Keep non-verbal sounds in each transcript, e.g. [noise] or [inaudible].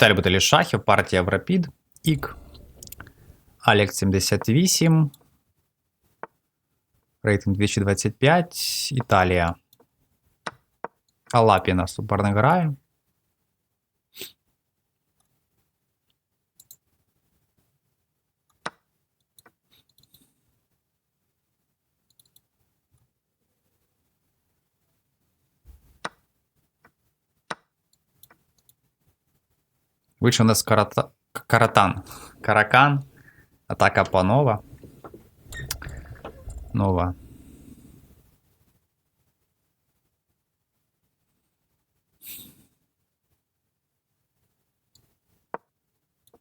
Віталій Баталій Шахів, партія в Рапід, ІК, Алек 78, рейтинг 2025, Італія. Алапіна суперник грає. Вийшов у нас карата... каратан. Каракан. Атака панова. Нова.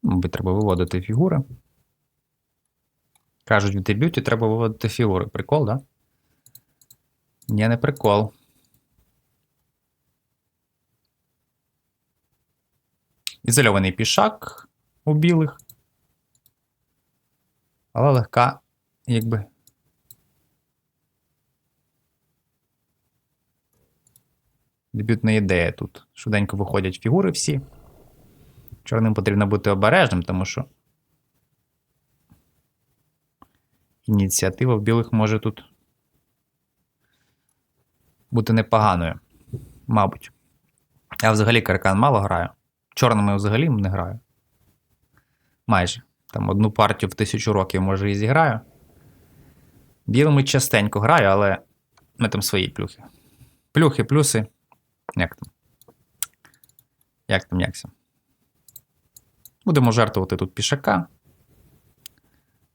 Мабуть, треба виводити фігури. Кажуть, в дебюті треба виводити фігури. Прикол, да? Ні, не прикол. Ізольований пішак у білих. Але легка, якби. Дебютна ідея тут. Швиденько виходять фігури всі. Чорним потрібно бути обережним, тому що. Ініціатива в білих може тут бути непоганою. Мабуть. Я взагалі каркан мало граю. Чорними взагалі не граю. Майже. Там одну партію в тисячу років, може, і зіграю. Білими частенько граю, але ми там свої плюхи. Плюхи, плюси. Як там? Як там, як? Будемо жертвувати тут пішака.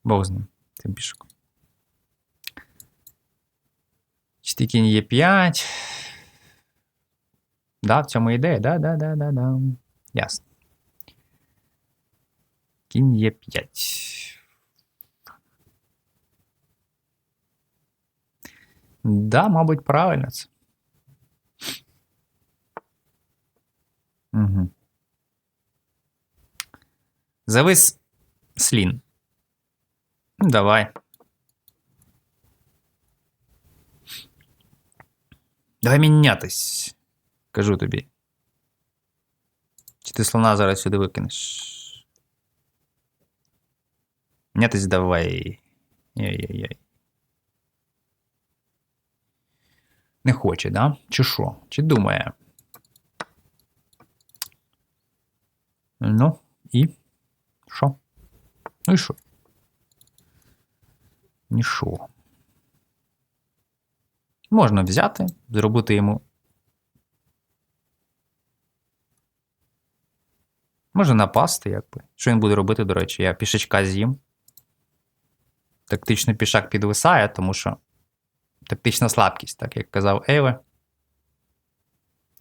Бог з ним, цим пішаком. Чти кінь є 5. Да, в цьому ідея, да, да, да, да, да. Ясно. Кінь є 5. Да, мабуть, правильно це. Угу. Завис слін. Ну, Давай. Давай мінятись. Кажу тобі. Ти слона зараз сюди викинеш? Мінятись давай. Ой-ой-ой. Не хоче, да? Чи що? Чи думає? Ну, і. Що? Ну і що? Нічого. Можна взяти, зробити йому. Може напасти, якби. Що він буде робити, до речі, я пішечка з'їм. Тактично пішак підвисає, тому що тактична слабкість, так як казав Ейве.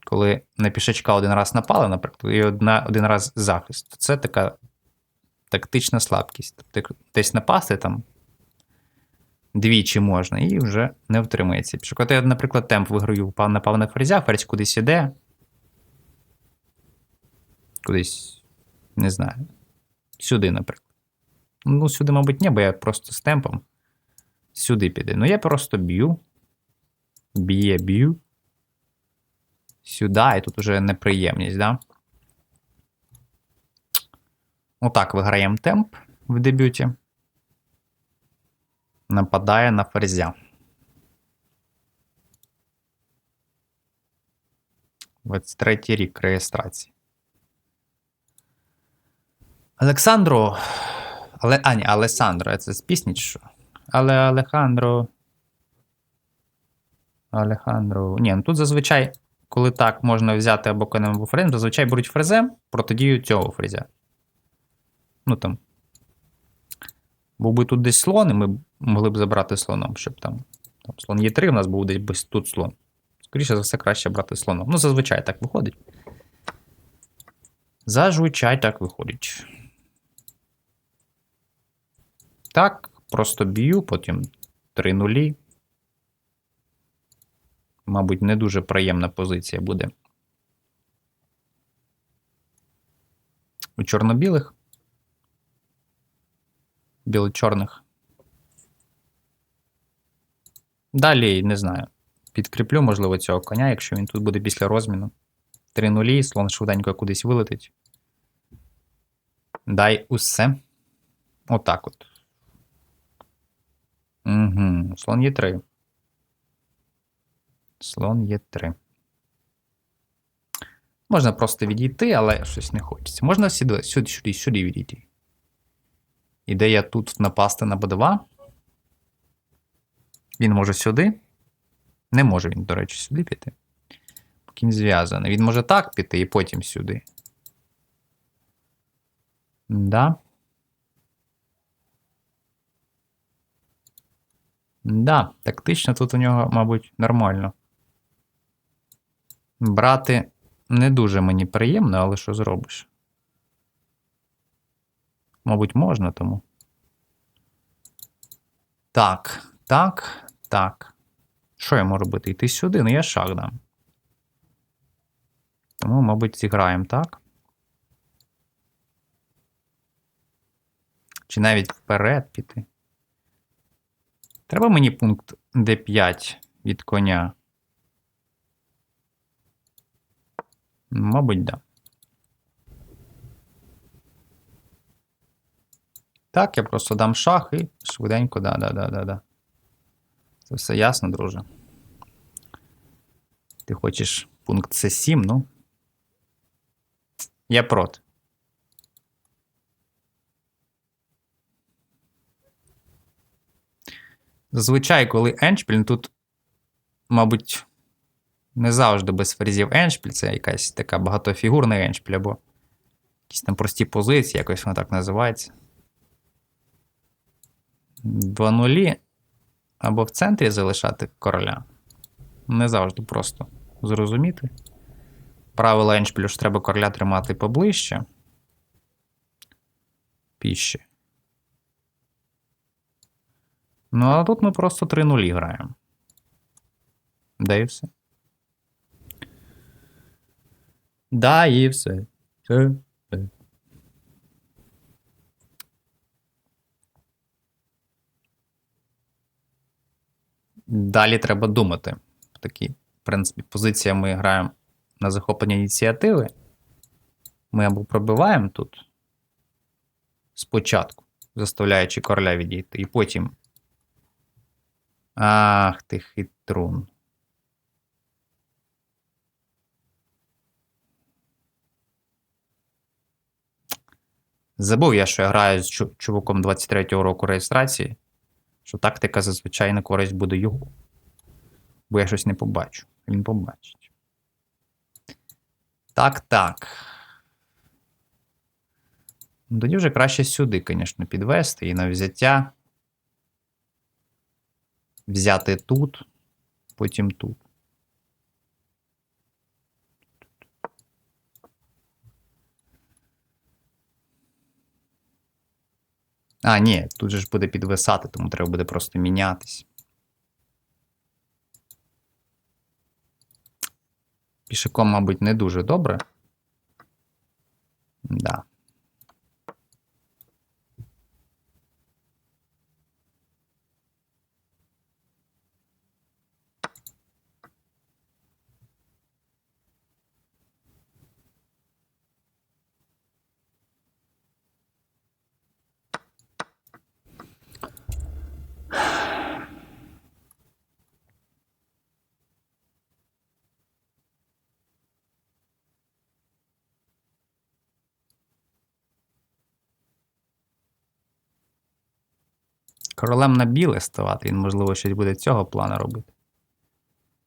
Коли на пішачка один раз напали, наприклад, і одна, один раз захист, то це така тактична слабкість. Тобто десь напасти там двічі можна, і вже не втримається. Пішак. Я, наприклад, темп виграю, на ферзя, ферзь кудись іде. Кудись, не знаю. Сюди, наприклад. Ну, сюди, мабуть, ні, бо я просто з темпом. Сюди піде. Ну, я просто б'ю. Б'є, б'ю. Сюди, і тут уже неприємність, да? Отак виграємо темп в дебюті. Нападає на ферзя. 23 рік реєстрації. Олександро. Але, а, ні, Алесандро, це з пісні чи що? Але Алехандро. Алехандро. Ні, ну тут зазвичай, коли так можна взяти або конем або фрезем, зазвичай беруть фрезем протидію цього фрезя. Ну там. Був би тут десь слон, і ми могли б забрати слоном, щоб там. там слон є 3, у нас був десь тут слон. Скоріше за все, краще брати слоном. Ну, зазвичай так виходить. Зазвичай так виходить. Так, просто б'ю, потім 3 нулі. Мабуть, не дуже приємна позиція буде. У чорно-білих. Біло-чорних. Далі, не знаю. Підкріплю, можливо, цього коня, якщо він тут буде після розміну. 3 нулі, слон швиденько кудись вилетить. Дай усе. Отак от. Угу. Слон є 3. Слон є 3. Можна просто відійти, але щось не хочеться. Можна сюди, сюди, сюди, сюди відійти. Ідея тут напасти на Б2. Він може сюди. Не може він, до речі, сюди піти. Він зв'язаний. Він може так піти і потім сюди. Да. Да, тактично тут у нього, мабуть, нормально. Брати не дуже мені приємно, але що зробиш? Мабуть, можна тому. Так, так, так. Що я можу робити? Йти сюди? Ну я шаг дам. Тому, мабуть, зіграємо так. Чи навіть вперед піти. Треба мені пункт D5 від коня. Мабуть, да. Так, я просто дам шах і швиденько, да, да, да, да, да. Це все ясно, друже. Ти хочеш пункт С7, ну. Я проти. Зазвичай, коли еншпіль, ну, тут, мабуть, не завжди без фрезів еншпіль, це якась така багатофігурна еншпіль, або якісь там прості позиції, якось вона так називається. Два нулі або в центрі залишати короля. Не завжди просто зрозуміти. Правила еншпілю ж треба короля тримати поближче. Піще. Ну, а тут ми просто 3 нулі граємо. Да і все. Да, і все. Все. все. Далі треба думати. В такій, в принципі, позиції ми граємо на захоплення ініціативи. Ми або пробиваємо тут спочатку, заставляючи короля відійти, і потім. Ах, ти хитрун. Забув я, що я граю з чу- чуваком 23-го року реєстрації, що тактика зазвичай на користь буде його. Бо я щось не побачу. Він побачить. Так, так. Тоді вже краще сюди, звісно, підвести і на взяття. Взяти тут, потім тут. А, ні, тут же ж буде підвисати, тому треба буде просто мінятись. Пішаком, мабуть, не дуже добре. Да. Королем на біле ставати, він, можливо, щось буде цього плану робити.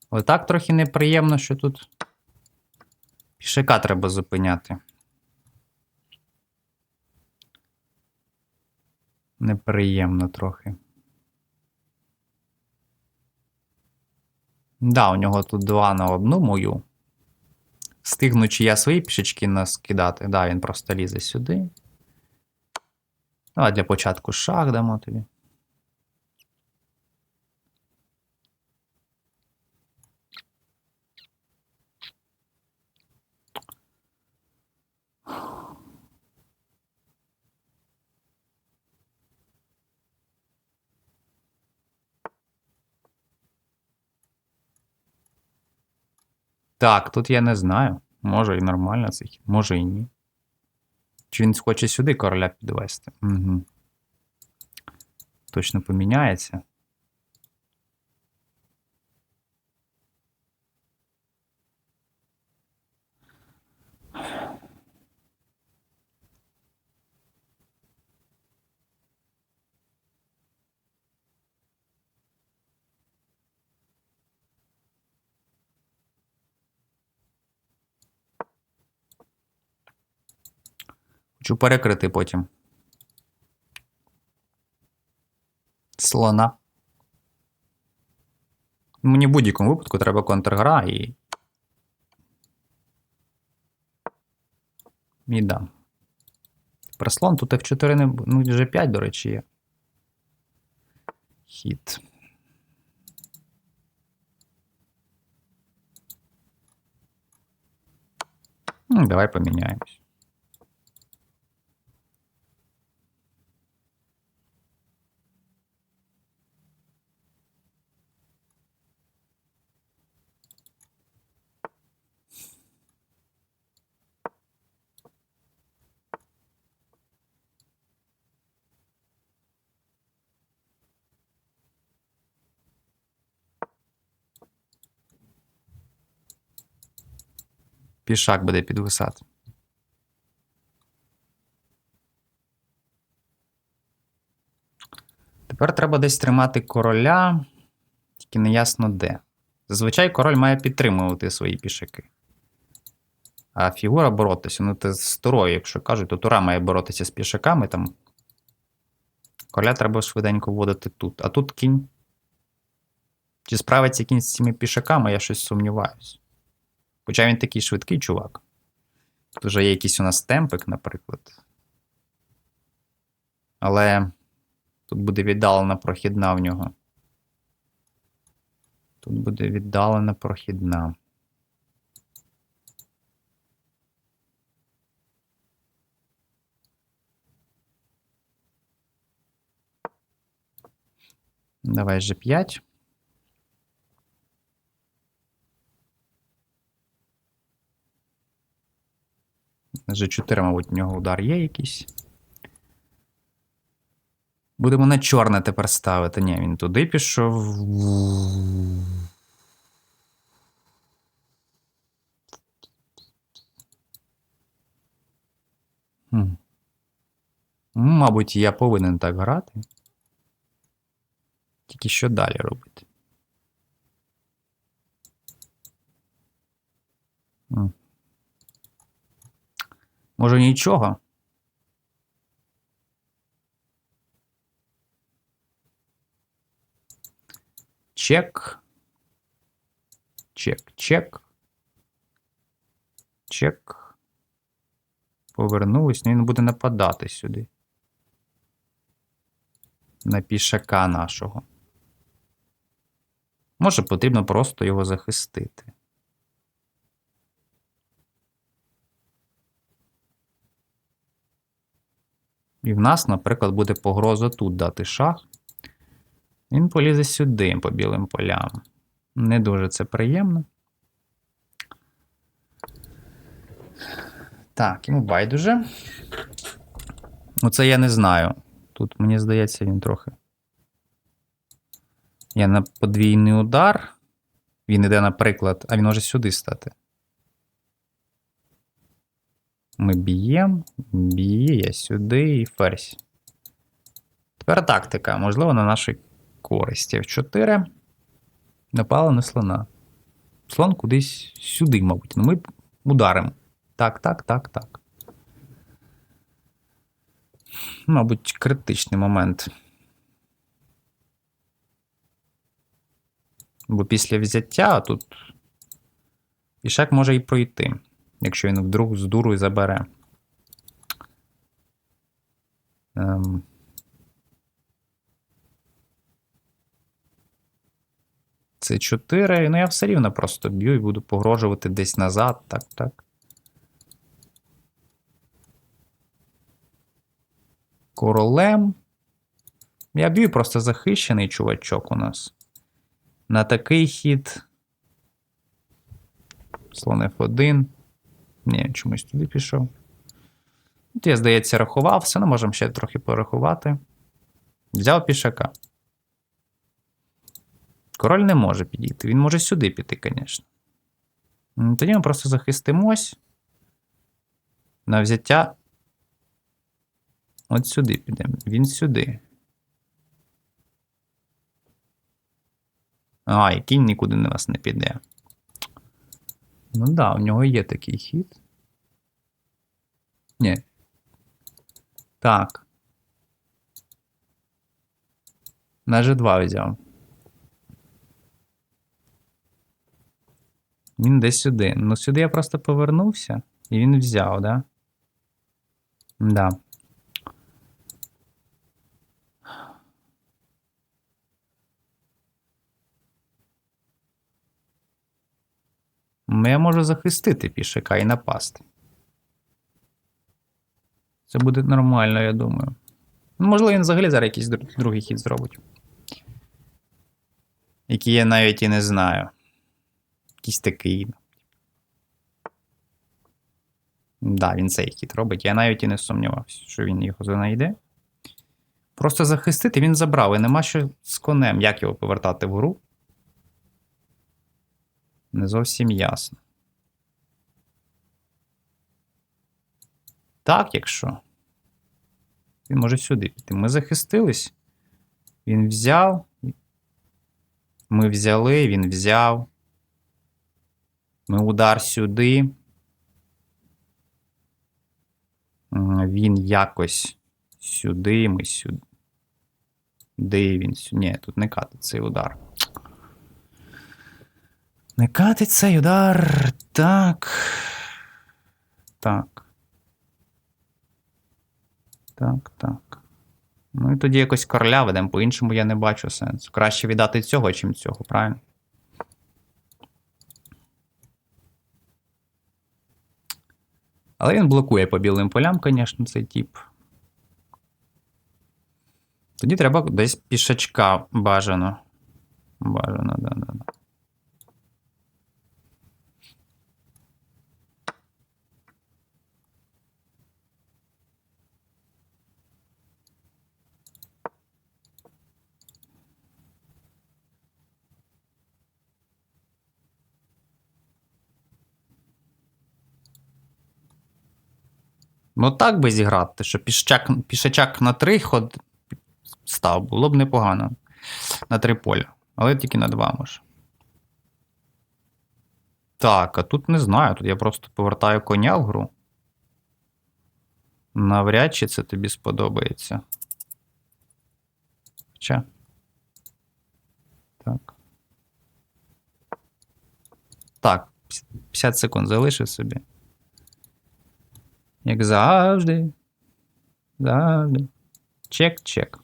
Отак трохи неприємно, що тут пішака треба зупиняти. Неприємно трохи. Да, у нього тут два на одну мою. Стигну, чи я свої пішечки наскидати. Да, він просто лізе сюди. А для початку шах дамо тобі. Так, тут я не знаю. Може і нормально це, може і ні. Чи він хоче сюди короля підвести? Угу. Точно поміняється. Хочу перекрити потім. Слона. Мені в будь-якому випадку треба контргра і. І дам. Про слон тут F4 не. Ну, G5, до речі, є. Хід. Ну, давай поміняємось. Пішак буде підвисати. Тепер треба десь тримати короля, тільки не ясно де. Зазвичай король має підтримувати свої пішаки. А фігура боротися. Ну, це з турою, якщо кажуть, то тура має боротися з пішаками там. Короля треба швиденько вводити тут. А тут кінь. Чи справиться кінь з цими пішаками, я щось сумніваюсь. Хоча він такий швидкий чувак. Тут вже є якийсь у нас темпик, наприклад. Але тут буде віддалена прохідна в нього. Тут буде віддалена прохідна. Давай G5. G4, мабуть, в нього удар є якийсь. Будемо на чорне тепер ставити. Ні, він туди пішов. Хм. Ну, мабуть, я повинен так грати. Тільки що далі робити? Хм. Може нічого? Чек. Чек, чек. Чек. Повернулись, ну він буде нападати сюди. На пішака нашого. Може, потрібно просто його захистити. І в нас, наприклад, буде погроза тут дати шах. Він полізе сюди по білим полям. Не дуже це приємно. Так, йому байдуже. Оце я не знаю. Тут, мені здається, він трохи. Я на подвійний удар. Він іде, наприклад, а він може сюди стати. Ми б'ємо, б'є, сюди і ферзь. Тепер тактика. Можливо, на нашій користі. F4. Напала на слона. Слон кудись сюди, мабуть. Ну, ми ударимо. Так, так, так, так. Мабуть, критичний момент. Бо після взяття тут пішак може і пройти, якщо він вдруг з дурою забере. Ем. Це 4. Ну, я все рівно просто б'ю і буду погрожувати десь назад. Так, так. Королем. Я б'ю просто захищений чувачок у нас. На такий хід. Слон F1. Ні, чомусь туди пішов. Тут я, здається, рахував, все, ну можемо ще трохи порахувати. Взяв пішака. Король не може підійти. Він може сюди піти, звісно. Тоді ми просто захистимось. На взяття. От сюди підемо. Він сюди. А, і кінь нікуди на вас не піде. Ну так, да, у нього є такий хід. Ні. Так. На G2 взяв. Він десь сюди. Ну, сюди я просто повернувся, і він взяв, да? Да. Я можу захистити пішака і напасти. Це буде нормально, я думаю. Ну, можливо, він взагалі зараз якийсь другий хід зробить. Який я навіть і не знаю. Якийсь такий. Да, він цей хід робить. Я навіть і не сумнівався, що він його знайде. Просто захистити він забрав, і нема що з конем. Як його повертати в гру? Не зовсім ясно. Так, якщо. Він може сюди піти. Ми захистились. Він взяв. Ми взяли, він взяв. Ми удар сюди. Він якось сюди, ми сюди. Де він сюди? Ні, тут не катить цей удар. Не цей удар. Так. Так. Так, так. Ну і тоді якось короля ведемо, по-іншому я не бачу сенсу. Краще віддати цього, чим цього, правильно? Але він блокує по білим полям, звісно, цей тип. Тоді треба десь пішачка бажано. Бажано, да, да, да. Ну так би зіграти, що пішчак, пішачак на три ход став, було б непогано. На три поля. Але тільки на два може. Так, а тут не знаю. Тут я просто повертаю коня в гру. Навряд чи це тобі сподобається. Хоча. Так. Так, 50 секунд залишив собі. Як завжди. Завжди. Чек, чек.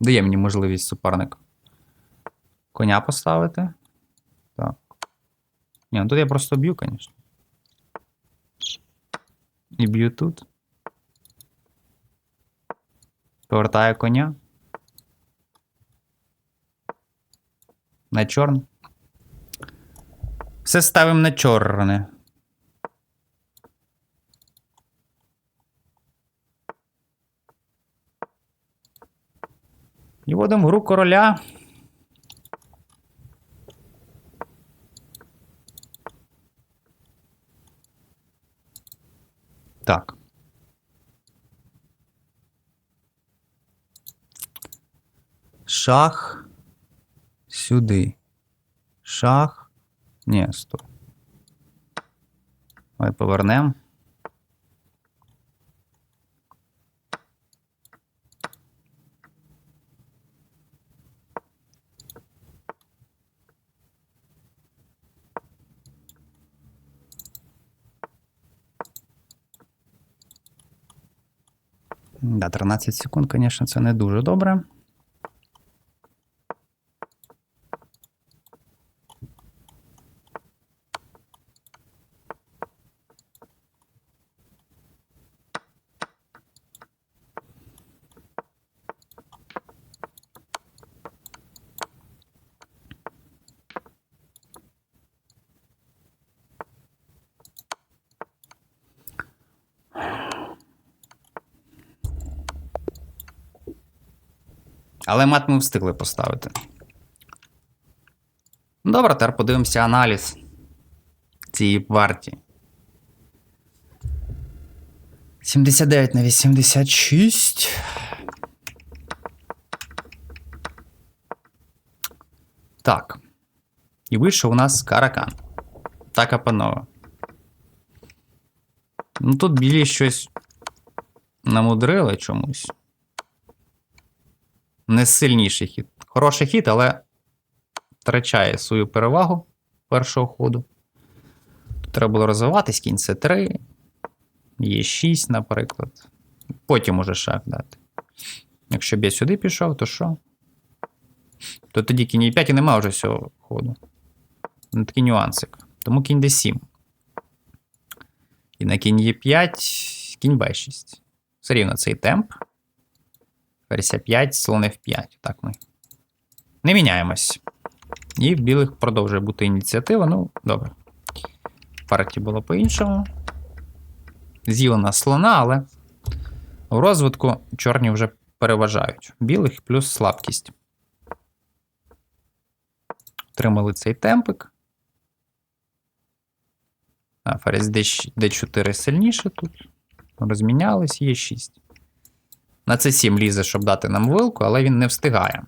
Дає мені можливість суперник. Коня поставити. Так. Ні, ну тут я просто б'ю, звісно. І б'ю тут. Повертаю коня. На чорний. Все ставимо на чорне. І вводимо гру короля. Так. Шах сюди. Шах. Ні, стоп. Давай повернемо. Да, 13 секунд, звісно, це не дуже добре. Але мат ми встигли поставити. Добре, тепер подивимося аналіз цієї партії. 79 на 86. Так. І вийшов у нас каракан. Так, панове. Ну тут білі щось намудрили чомусь. Не сильніший хід. Хороший хід, але втрачає свою перевагу першого ходу. Тут треба було розвиватись, кінь c 3 є 6, наприклад. Потім уже шах дати. Якщо б я сюди пішов, то що? То тоді кінь e5 і немає вже всього ходу. Ну, такий нюансик. Тому кінь d7. І на кінь e5, кінь b6. Все рівно цей темп. Версія 5, слон f5. Так ми. Не міняємось. І в білих продовжує бути ініціатива. Ну, добре. Партії було по-іншому. З'їла на слона, але у розвитку чорні вже переважають. Білих плюс слабкість. Отримали цей темпик. А, ферзь D4 сильніше тут. Розмінялись, є 6. На це 7 лізе, щоб дати нам вилку, але він не встигає.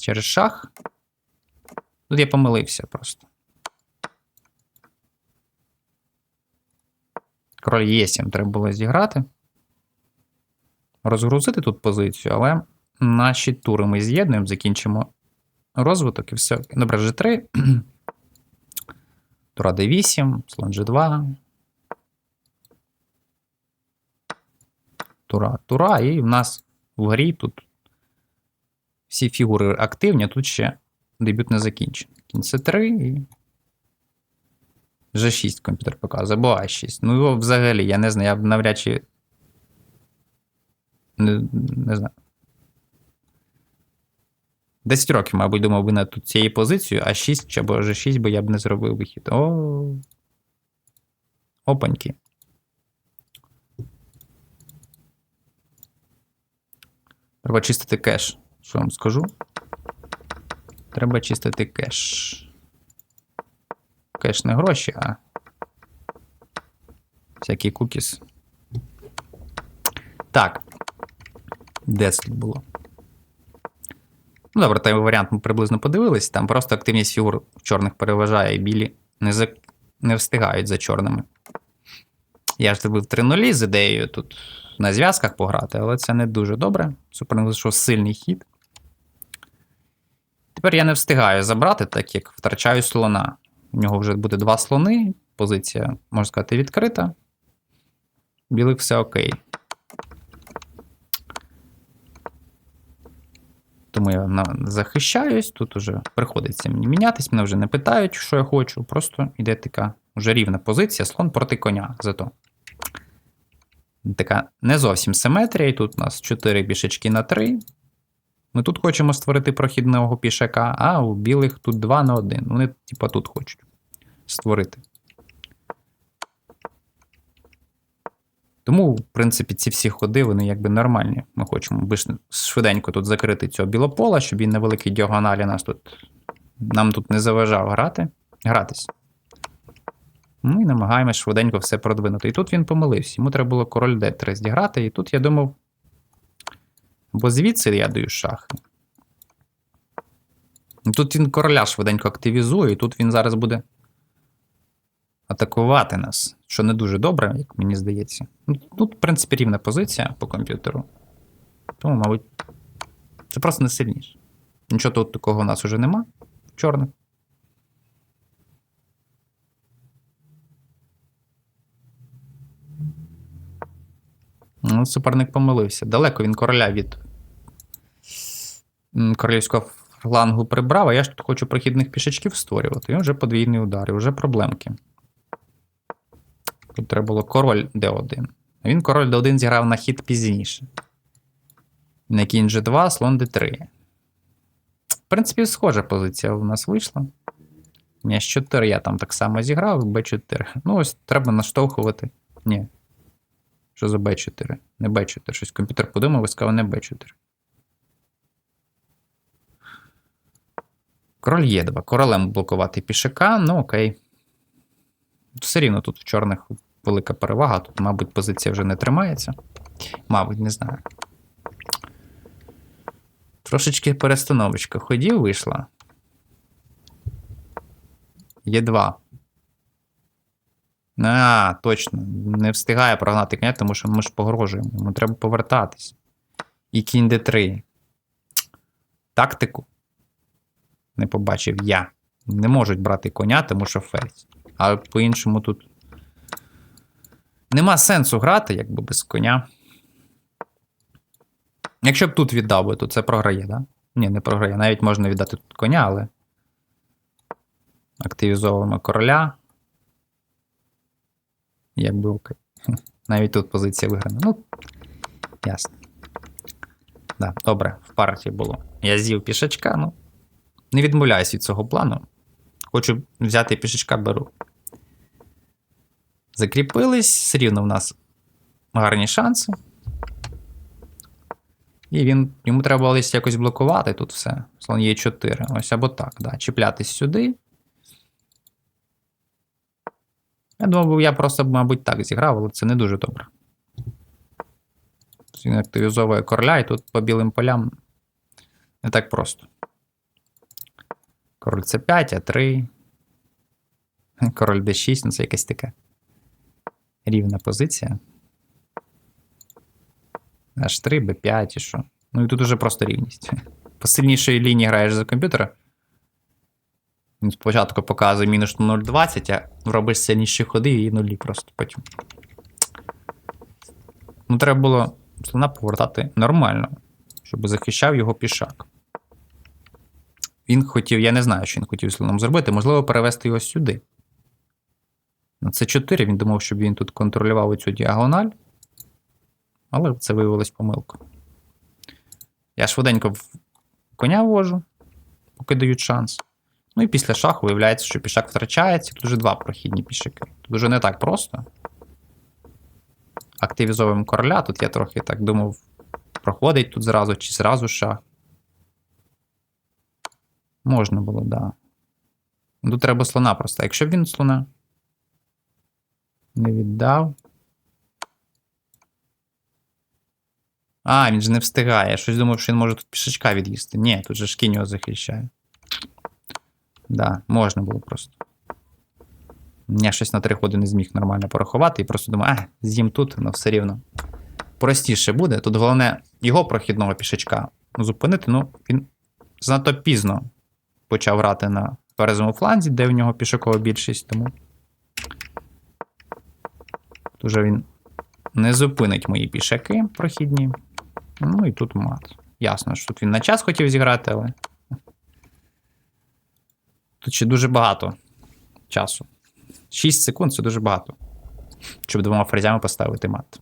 Через шах. Тут я помилився просто. Король Е7 треба було зіграти. Розгрузити тут позицію, але наші тури ми з'єднуємо, закінчимо розвиток і все. Добре, G3. [clears throat] Тура D8, слон G2. Тура, тура, і в нас в грі тут всі фігури активні, тут ще дебют не закінчений. Кінь C3 і. G6 комп'ютер показує, або А6. Ну, його взагалі, я не знаю, я б навряд чи. Не, не знаю. 10 років, мабуть, думав би на тут цією позицією, а 6 або G6, бо я б не зробив вихід. О. Опаньки. Треба чистити кеш. Що вам скажу? Треба чистити кеш. Кеш не гроші, а всякий кукіс. Так. Де тут було? Ну, добре, той варіант ми приблизно подивились. Там просто активність фігур чорних переважає, і білі не за... не встигають за чорними. Я ж зробив 3 з ідеєю тут на зв'язках пограти, але це не дуже добре. Суперник зайшов сильний хід. Тепер я не встигаю забрати, так як втрачаю слона. У нього вже буде два слони. Позиція, можна сказати, відкрита. Білих все окей. Тому я захищаюсь. Тут уже приходиться мені мінятись, мене вже не питають, що я хочу. Просто йде така вже рівна позиція, слон проти коня. Зато. Така не зовсім симетрія. І тут у нас 4 пішечки на 3. Ми тут хочемо створити прохідного пішака, а у білих тут 2 на 1. Вони, типа, тут хочуть створити. Тому, в принципі, ці всі ходи, вони якби нормальні. Ми хочемо швиденько тут закрити цього білопола, щоб він на великій діагоналі нас тут нам тут не заважав грати, гратись. Ну і намагаємось швиденько все продвинути. І тут він помилився. Йому треба було король d3 зіграти, і тут я думав. Бо звідси я даю шахи. Тут він короля швиденько активізує, і тут він зараз буде атакувати нас, що не дуже добре, як мені здається. Ну, тут, в принципі, рівна позиція по комп'ютеру. Тому, мабуть, це просто не сильніше. Нічого тут такого у нас вже нема. Чорних. Ну, суперник помилився. Далеко він короля від королівського флангу прибрав, а я ж тут хочу прохідних пішачків створювати. І вже подвійний удар, і вже проблемки. Тут треба було король d1. А він король d1 зіграв на хід пізніше. На кінь g2, слон d3. В принципі, схожа позиція у нас вийшла. Ні, 4 я там так само зіграв, b4. Ну, ось треба наштовхувати. Ні. Що за b4? Не b4. Щось комп'ютер подумав і сказав, не b4. Король є 2. Королем блокувати пішака, ну окей. Все рівно тут в чорних велика перевага. Тут, мабуть, позиція вже не тримається. Мабуть, не знаю. Трошечки перестановочка ходів вийшла. Є 2. А, точно. Не встигає прогнати коня, тому що ми ж погрожуємо. Йому треба повертатись. І кінь d3. Тактику не побачив я. Не можуть брати коня, тому що ферзь. А по-іншому тут. Нема сенсу грати, якби без коня. Якщо б тут віддав би, то це програє, так? Да? Ні, не програє. Навіть можна віддати тут коня, але. Активізовуємо короля. Якби окей. [laughs] Навіть тут позиція виграна. Ну, ясно. Да, добре, в партії було. Я з'їв пішачка, ну. Не відмовляюсь від цього плану. Хочу взяти пішачка, беру. Закріпились, все рівно в нас гарні шанси. І він, йому треба було якось блокувати тут все. Слон є 4. Ось або так, да. Чіплятись сюди. Я думав, я просто, мабуть, так зіграв, але це не дуже добре. Він активізовує короля, і тут по білим полям не так просто. Король С5, А3. Король Д6, ну це якась така рівна позиція. H3, B5 і що. Ну і тут уже просто рівність. По сильнішої лінії граєш за комп'ютера. Він спочатку показує мінус 0,20, а робиш сильніші ходи і нулі просто потім. Ну, треба було слона повертати нормально, щоб захищав його пішак. Він хотів, я не знаю, що він хотів слоном зробити, можливо, перевести його сюди. На це 4 він думав, щоб він тут контролював оцю діагональ. Але це виявилось помилкою. Я швиденько в коня ввожу, поки дають шанс. Ну і після шаху виявляється, що пішак втрачається. Тут вже два прохідні пішаки. Тут вже не так просто. Активізовуємо короля. Тут я трохи так думав, проходить тут зразу чи зразу шах. Можна було, так. Да. Тут треба слона просто. Якщо б він слона не віддав. А, він же не встигає. Я щось думав, що він може тут пішачка від'їсти. Ні, тут же ж кінь його захищає. Да, можна було просто. Я щось на три ходи не зміг нормально порахувати і просто думаю, а, з'їм тут, ну все рівно. Простіше буде. Тут головне його прохідного пішачка зупинити. Ну, він занадто пізно почав грати на перезому фланзі, де в нього пішакова більшість, тому. Тут уже він не зупинить мої пішаки прохідні. Ну і тут мат. Ясно, що тут він на час хотів зіграти, але. Ще дуже багато часу. 6 секунд це дуже багато. Щоб двома фразями поставити мат.